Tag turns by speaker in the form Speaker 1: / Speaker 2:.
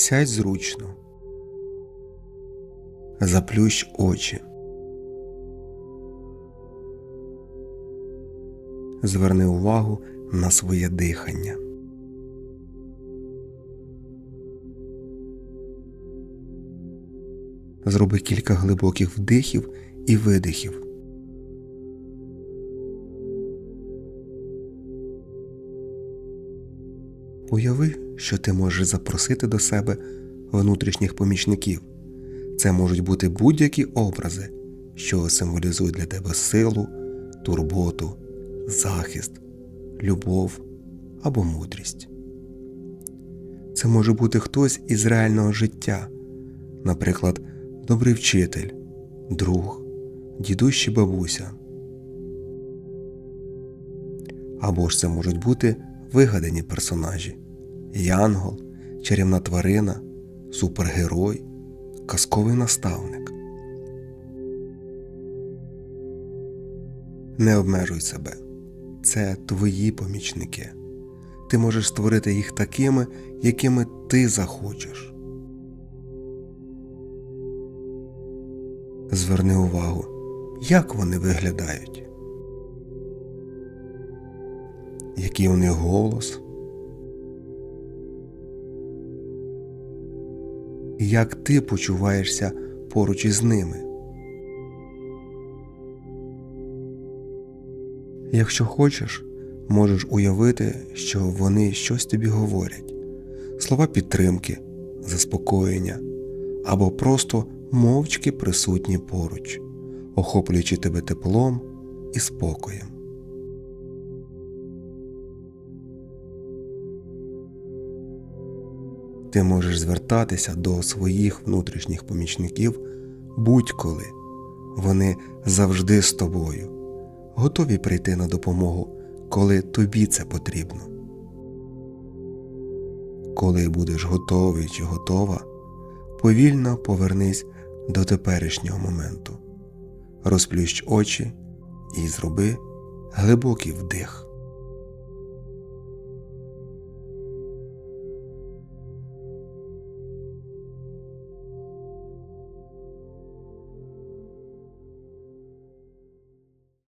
Speaker 1: Сядь зручно. Заплющ очі. Зверни увагу на своє дихання. Зроби кілька глибоких вдихів і видихів. Уяви, що ти можеш запросити до себе внутрішніх помічників. Це можуть бути будь-які образи, що символізують для тебе силу, турботу, захист, любов або мудрість. Це може бути хтось із реального життя, наприклад, добрий вчитель, друг, дідусь бабуся. Або ж це можуть бути вигадані персонажі янгол, чарівна тварина, супергерой, казковий наставник. Не обмежуй себе. Це твої помічники. Ти можеш створити їх такими, якими ти захочеш. Зверни увагу, як вони виглядають, який у них голос, як ти почуваєшся поруч із ними. Якщо хочеш, можеш уявити, що вони щось тобі говорять, слова підтримки, заспокоєння або просто мовчки присутні поруч, охоплюючи тебе теплом і спокоєм. Ти можеш звертатися до своїх внутрішніх помічників будь-коли. Вони завжди з тобою, готові прийти на допомогу, коли тобі це потрібно. Коли будеш готовий чи готова, повільно повернись до теперішнього моменту, розплющ очі і зроби глибокий вдих.